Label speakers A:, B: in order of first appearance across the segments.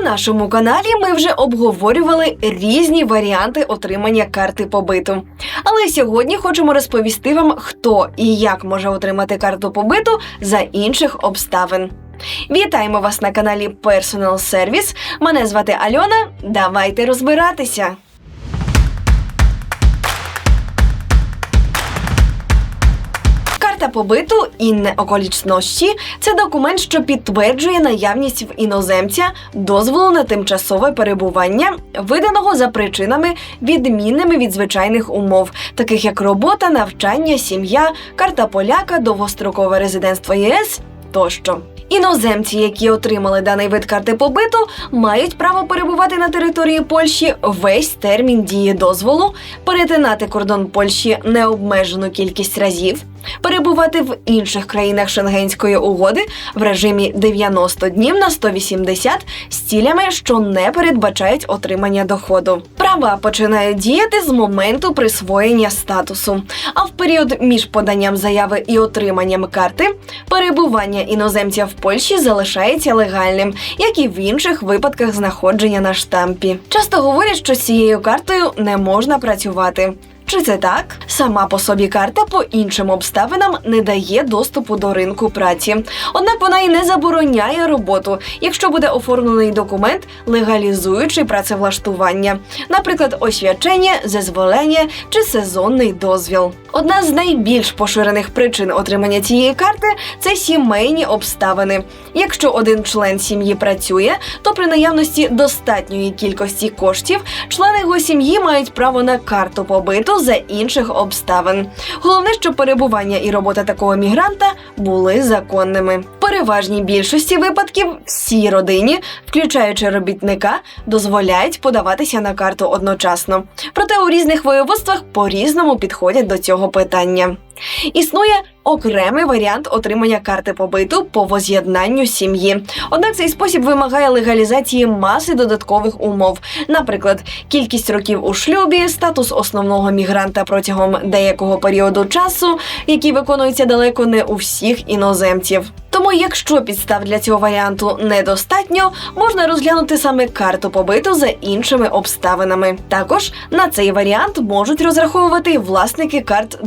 A: На нашому каналі ми вже обговорювали різні варіанти отримання карти побиту. Але сьогодні хочемо розповісти вам, хто і як може отримати карту побиту за інших обставин. Вітаємо вас на каналі Personal Service. Мене звати Альона. Давайте розбиратися. Карта побиту інне околічності це документ, що підтверджує наявність в іноземця дозволу на тимчасове перебування, виданого за причинами, відмінними від звичайних умов, таких як робота, навчання, сім'я, карта поляка, довгострокове резидентство ЄС тощо. Іноземці, які отримали даний вид карти побиту, мають право перебувати на території Польщі весь термін дії дозволу, перетинати кордон Польщі необмежену кількість разів, перебувати в інших країнах Шенгенської угоди в режимі 90 днів на 180 з цілями, що не передбачають отримання доходу. Права починають діяти з моменту присвоєння статусу. А в період між поданням заяви і отриманням карти перебування іноземця в Польщі залишається легальним, як і в інших випадках знаходження на штампі. Часто говорять, що з цією картою не можна працювати. Чи це так? Сама по собі карта по іншим обставинам не дає доступу до ринку праці. Однак вона і не забороняє роботу, якщо буде оформлений документ, легалізуючи працевлаштування, наприклад, освячення, зазволення чи сезонний дозвіл. Одна з найбільш поширених причин отримання цієї карти це сімейні обставини. Якщо один член сім'ї працює, то при наявності достатньої кількості коштів члени його сім'ї мають право на карту побиту за інших обставин. Головне, щоб перебування і робота такого мігранта були законними. В переважній більшості випадків всій родині, включаючи робітника, дозволяють подаватися на карту одночасно. Проте у різних воєводствах по-різному підходять до цього питання. Існує окремий варіант отримання карти побиту по воз'єднанню сім'ї. Однак цей спосіб вимагає легалізації маси додаткових умов, наприклад, кількість років у шлюбі, статус основного мігранта протягом деякого періоду часу, який виконується далеко не у всіх іноземців. Тому, якщо підстав для цього варіанту недостатньо, можна розглянути саме карту побиту за іншими обставинами. Також на цей варіант можуть розраховувати власники карт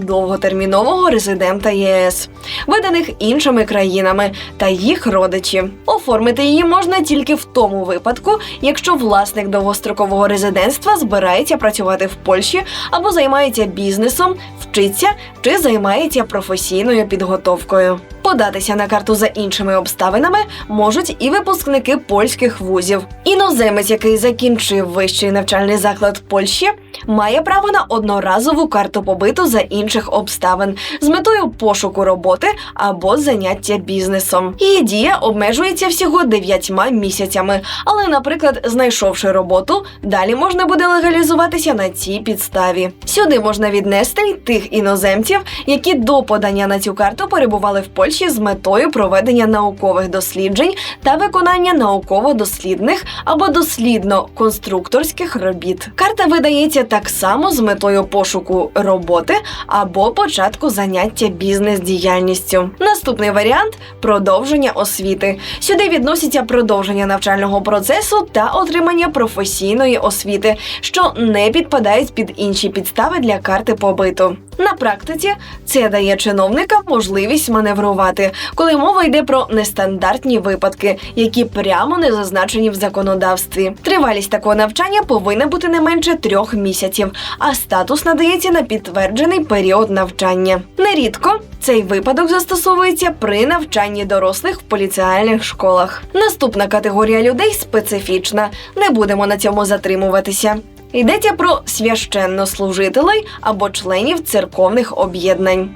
A: довготермінового резидента ЄС, виданих іншими країнами та їх родичі. Оформити її можна тільки в тому випадку, якщо власник довгострокового резидентства збирається працювати в Польщі або займається бізнесом, вчиться чи займається професійною підготовкою. Податися на карту за іншими обставинами можуть і випускники польських вузів. Іноземець, який закінчив вищий навчальний заклад Польщі, має право на одноразову карту побиту за інших обставин з метою пошуку роботи або заняття бізнесом. Її дія обмежується всього дев'ятьма місяцями. Але, наприклад, знайшовши роботу, далі можна буде легалізуватися на цій підставі. Сюди можна віднести й тих іноземців, які до подання на цю карту перебували в Польщі з метою проведення наукових досліджень та виконання науково-дослідних або дослідно-конструкторських робіт. Карта видається так само з метою пошуку роботи або початку заняття бізнес-діяльністю. Наступний варіант продовження освіти. Сюди відносяться продовження навчального процесу та отримання професійної освіти, що не підпадають під інші підстави для карти побиту. На практиці це дає чиновникам можливість маневрувати, коли мова йде про нестандартні випадки, які прямо не зазначені в законодавстві. Тривалість такого навчання повинна бути не менше трьох місяців, а статус надається на підтверджений період навчання. Нерідко цей випадок застосовується при навчанні дорослих в поліціальних школах. Наступна категорія людей специфічна. Не будемо на цьому затримуватися. Йдеться про священнослужителей або членів церковних об'єднань.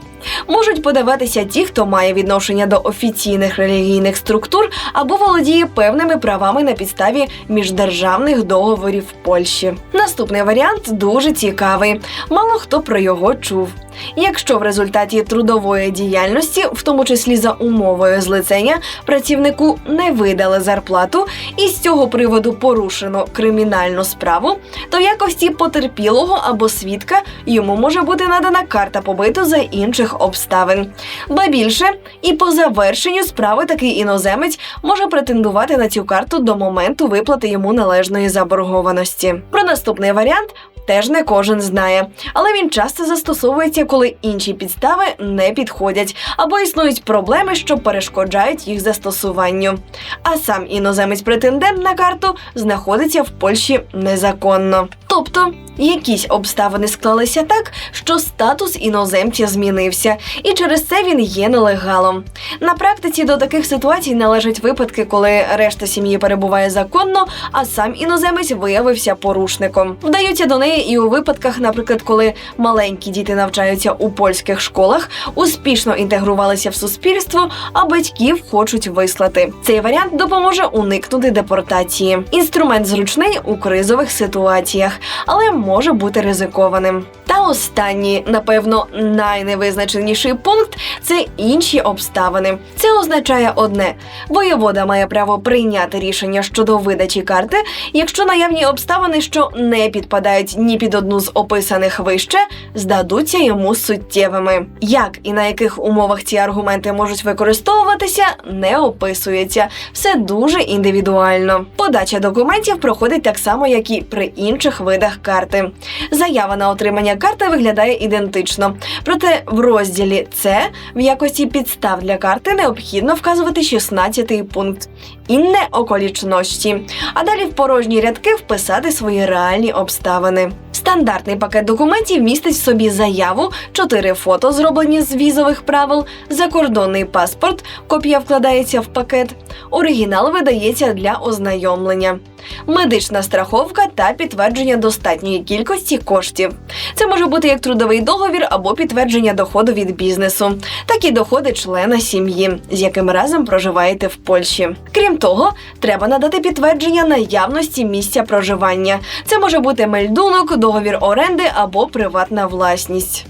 A: Можуть подаватися ті, хто має відношення до офіційних релігійних структур або володіє певними правами на підставі міждержавних договорів Польщі. Наступний варіант дуже цікавий. Мало хто про його чув. Якщо в результаті трудової діяльності, в тому числі за умовою злицення, працівнику не видали зарплату і з цього приводу порушено кримінальну справу, то в якості потерпілого або свідка йому може бути надана карта побиту за інших обставин. Ба більше, і по завершенню справи такий іноземець може претендувати на цю карту до моменту виплати йому належної заборгованості. Про наступний варіант теж не кожен знає, але він часто застосовується, коли інші підстави не підходять або існують проблеми, що перешкоджають їх застосуванню. А сам іноземець-претендент на карту знаходиться в Польщі незаконно. Тобто, якісь обставини склалися так, що статус іноземця змінився, і через це він є нелегалом. На практиці до таких ситуацій належать випадки, коли решта сім'ї перебуває законно, а сам іноземець виявився порушником. Вдаються до неї і у випадках, наприклад, коли маленькі діти навчаються у польських школах, успішно інтегрувалися в суспільство, а батьків хочуть вислати. Цей варіант допоможе уникнути депортації. Інструмент зручний у кризових ситуаціях, але може бути ризикованим. Та останній, напевно, найневизначеніший пункт це інші обставини. Це означає одне: воєвода має право прийняти рішення щодо видачі карти, якщо наявні обставини, що не підпадають ні під одну з описаних вище, здадуться йому суттєвими. Як і на яких умовах ці аргументи можуть використовуватися, не описується. Все дуже індивідуально. Подача документів проходить так само, як і при інших видах карти. Заява на отримання карти виглядає ідентично. Проте в розділі С в якості підстав для карти необхідно вказувати 16-й пункт інне околічності, а далі в порожні рядки вписати свої реальні обставини. Стандартний пакет документів містить в собі заяву, чотири фото, зроблені з візових правил, закордонний паспорт, копія вкладається в пакет, оригінал видається для ознайомлення, медична страховка та підтвердження достатньої кількості коштів. Це може бути як трудовий договір або підтвердження доходу від бізнесу, так і доходи члена сім'ї, з яким разом проживаєте в Польщі. Крім того, треба надати підтвердження наявності місця проживання. Це може бути мельдунок, договір оренди або приватна власність.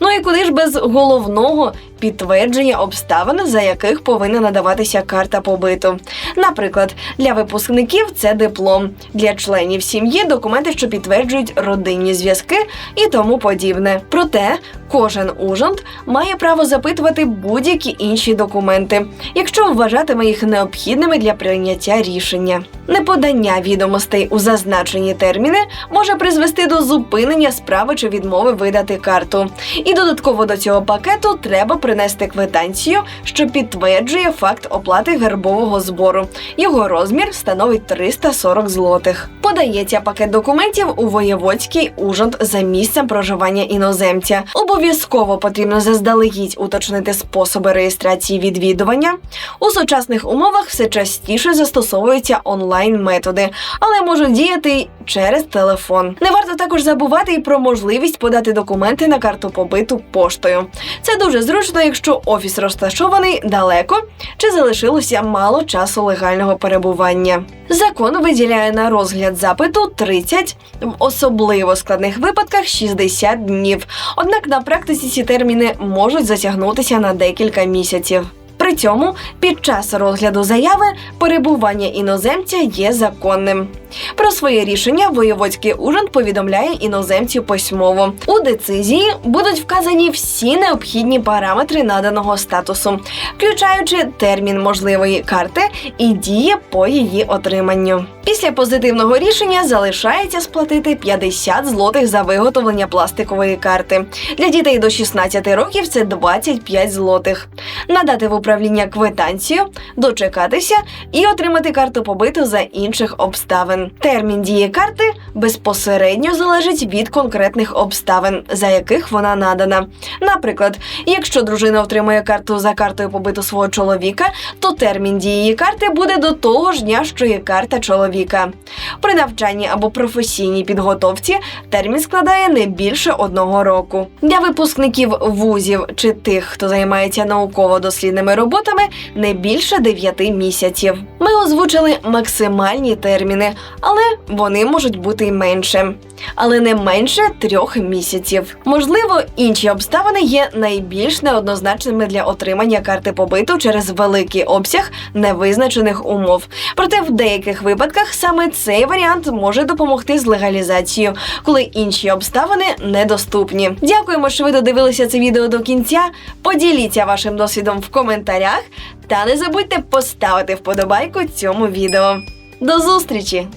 A: Ну і куди ж без головного підтвердження обставин, за яких повинна надаватися карта побиту. Наприклад, для випускників це диплом, для членів сім'ї документи, що підтверджують родинні зв'язки і тому подібне. Проте кожен ужонт має право запитувати будь-які інші документи, якщо вважатиме їх необхідними для прийняття рішення. Неподання відомостей у зазначені терміни може призвести до зупинення справи чи відмови видати карту. І додатково до цього пакету треба принести квитанцію, що підтверджує факт оплати гербового збору. Його розмір становить 340 злотих. Подається пакет документів у воєводський ужонт за місцем проживання іноземця. Обов'язково потрібно заздалегідь уточнити способи реєстрації відвідування. У сучасних умовах все частіше застосовуються онлайн методи, але можуть діяти й через телефон. Не варто також забувати і про можливість подати документи на карту побиту поштою. Це дуже зручно, якщо офіс розташований далеко чи залишилося мало часу легального перебування. Закон виділяє на розгляд запиту 30, в особливо складних випадках 60 днів. Однак на практиці ці терміни можуть затягнутися на декілька місяців. При цьому під час розгляду заяви перебування іноземця є законним. Про своє рішення воєводський уряд повідомляє іноземцю письмово. У децизії будуть вказані всі необхідні параметри наданого статусу, включаючи термін можливої карти і дії по її отриманню. Після позитивного рішення залишається сплатити 50 злотих за виготовлення пластикової карти. Для дітей до 16 років це 25 злотих. Надати в управління квитанцію, дочекатися і отримати карту побиту за інших обставин. Термін дії карти безпосередньо залежить від конкретних обставин, за яких вона надана. Наприклад, якщо дружина отримує карту за картою побиту свого чоловіка, то термін дії карти буде до того ж дня, що є карта чоловіка. При навчанні або професійній підготовці термін складає не більше одного року. Для випускників вузів чи тих, хто займається науково-дослідними роботами, не більше 9 місяців. Ми озвучили максимальні терміни, але вони можуть бути й менше. Але не менше трьох місяців. Можливо, інші обставини є найбільш неоднозначними для отримання карти побиту через великий обсяг невизначених умов. Проте в деяких випадках саме цей варіант може допомогти з легалізацією, коли інші обставини недоступні. Дякуємо, що ви додивилися це відео до кінця. Поділіться вашим досвідом в коментарях та не забудьте поставити вподобайку цьому відео. До зустрічі!